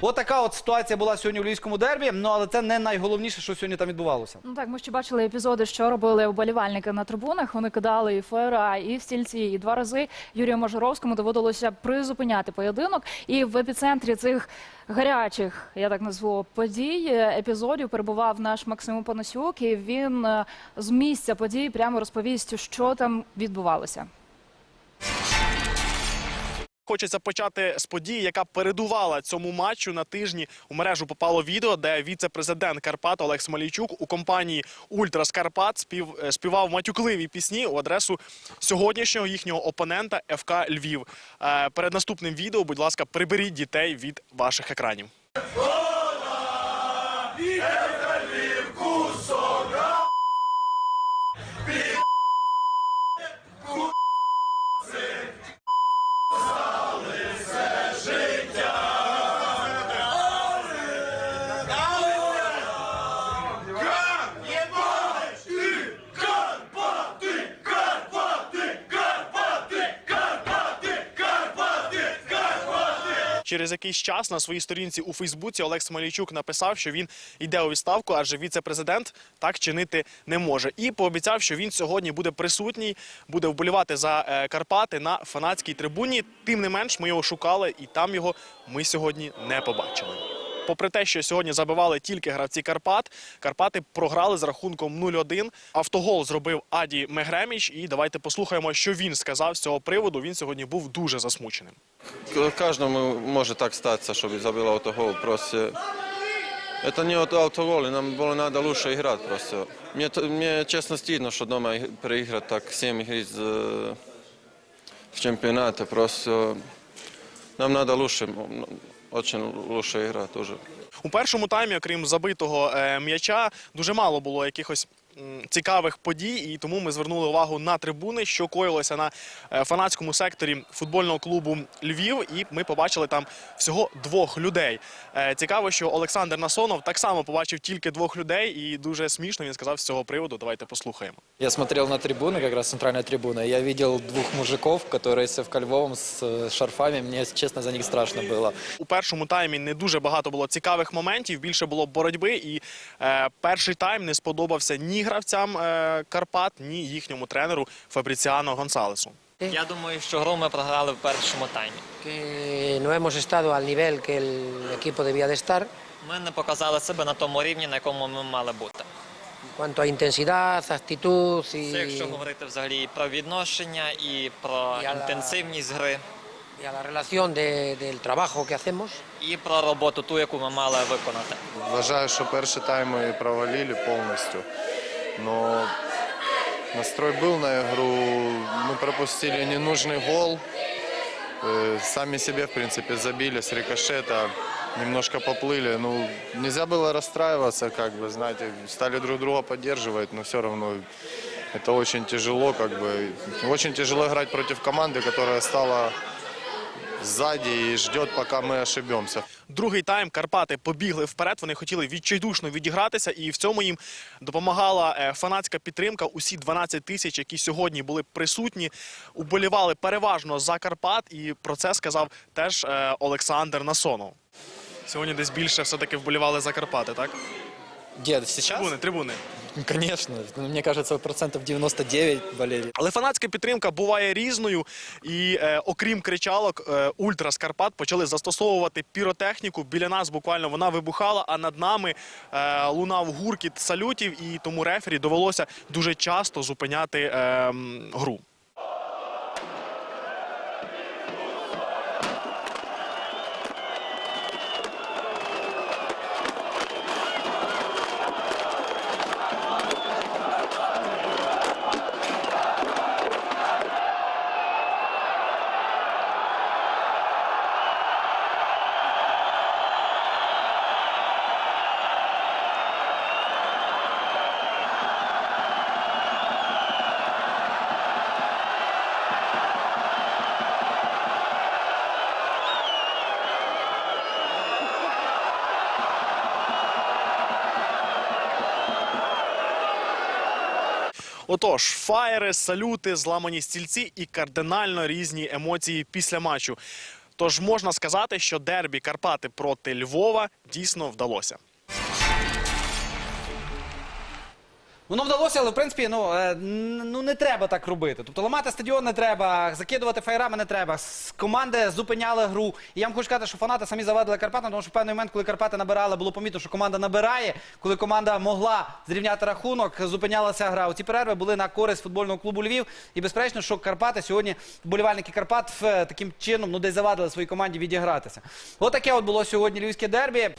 Отака от ситуація була сьогодні у львівському дербі. Ну але це не найголовніше, що сьогодні там відбувалося. Ну так, ми ще бачили епізоди, що робили вболівальники на трибунах. Вони кидали і фера, і в стільці, і два рази Юрію Можоровському доводилося призупиняти поєдинок. І в епіцентрі цих гарячих, я так назву, подій епізодів перебував наш Максим Панасюк. І він е, з місця подій прямо розповість, що там відбувалося. Хочеться почати з події, яка передувала цьому матчу на тижні. У мережу попало відео, де віце-президент Карпат Олег Смолійчук у компанії Ультрас Карпат спів, е, співав матюкливі пісні у адресу сьогоднішнього їхнього опонента ФК Львів. Е, перед наступним відео, будь ласка, приберіть дітей від ваших екранів. Через якийсь час на своїй сторінці у Фейсбуці Олег Смолійчук написав, що він йде у відставку, адже віце-президент так чинити не може. І пообіцяв, що він сьогодні буде присутній, буде вболівати за е, Карпати на фанатській трибуні. Тим не менш, ми його шукали, і там його ми сьогодні не побачили. Попри те, що сьогодні забивали тільки гравці Карпат, Карпати програли з рахунком 0-1. Автогол зробив Аді Мегреміч. І давайте послухаємо, що він сказав з цього приводу. Він сьогодні був дуже засмученим. К- Каждому может так статься, чтобы забил автогол. Просто это не от автогол, и нам было надо лучше играть просто. Мне, т- мне честно стыдно, что дома иг- проиграть так 7 игр из, э, в чемпионате. Просто нам надо лучше, м, очень лучше играть тоже. У першому таймі, окрім забитого е, м'яча, дуже мало було якихось цікавих подій, і тому ми звернули увагу на трибуни, що коїлося на е, фанатському секторі футбольного клубу Львів. І ми побачили там всього двох людей. Е, Цікаво, що Олександр Насонов так само побачив тільки двох людей, і дуже смішно він сказав з цього приводу. Давайте послухаємо. Я смотрел на трибуны, как раз центральная трибуна, и я видел двух мужиков, которые с в Львовом с э, шарфами. Мне, честно, за них страшно было. У першому таймі не дуже багато було цікавих моментів, більше було боротьби. І е, перший тайм не сподобався ні гравцям е, Карпат, ні їхньому тренеру Фабріціано Гонсалесу. Я думаю, що гру ми програли в першому таймі. estar. Ми не показали себе на тому рівні, на якому ми мали бути. En cuanto a intensidad, actitud y, Це якщо говорити взагалі і про відношення, і про la- інтенсивність гри, y a la relación de- del trabajo que hacemos. і про роботу ту, яку ми мали виконати. Вважаю, що перший тайм ми провалили повністю Но настрой был на игру. Мы пропустили ненужный гол. Э, Сами себе, в принципе, забили с рикошета. Немножко поплыли. Ну, нельзя было расстраиваться, как бы, знаете, стали друг друга поддерживать, но все равно это очень тяжело, как бы. Очень тяжело играть против команды, которая стала сзади и ждет, пока мы ошибемся. Другий тайм Карпати побігли вперед. Вони хотіли відчайдушно відігратися, і в цьому їм допомагала е, фанатська підтримка. Усі 12 тисяч, які сьогодні були присутні, уболівали переважно за Карпат. І про це сказав теж е, Олександр Насонов. Сьогодні десь більше все-таки вболівали за Карпати, так? Дед, сейчас? Трибуни, трибуни. Конечно. мені Мне кажется, процентов 99 болели. Але фанатська підтримка буває різною, і е, окрім кричалок, е, ультра Скарпат почали застосовувати піротехніку. Біля нас буквально вона вибухала, а над нами е, лунав гуркіт салютів, і тому рефері довелося дуже часто зупиняти е, гру. Отож, фаєри, салюти, зламані стільці і кардинально різні емоції після матчу. Тож можна сказати, що дербі Карпати проти Львова дійсно вдалося. Воно вдалося, але в принципі ну, е, ну не треба так робити. Тобто ламати стадіон не треба, закидувати фаєрами не треба. Команди зупиняли гру. І я вам хочу сказати, що фанати самі завадили Карпатам, тому що в певний момент, коли Карпати набирали, було помітно, що команда набирає. Коли команда могла зрівняти рахунок, зупинялася гра. Ці перерви були на користь футбольного клубу Львів. І безперечно, що Карпати сьогодні, вболівальники Карпат таким чином ну, десь завадили своїй команді відігратися. Отаке от було сьогодні львівське дербі.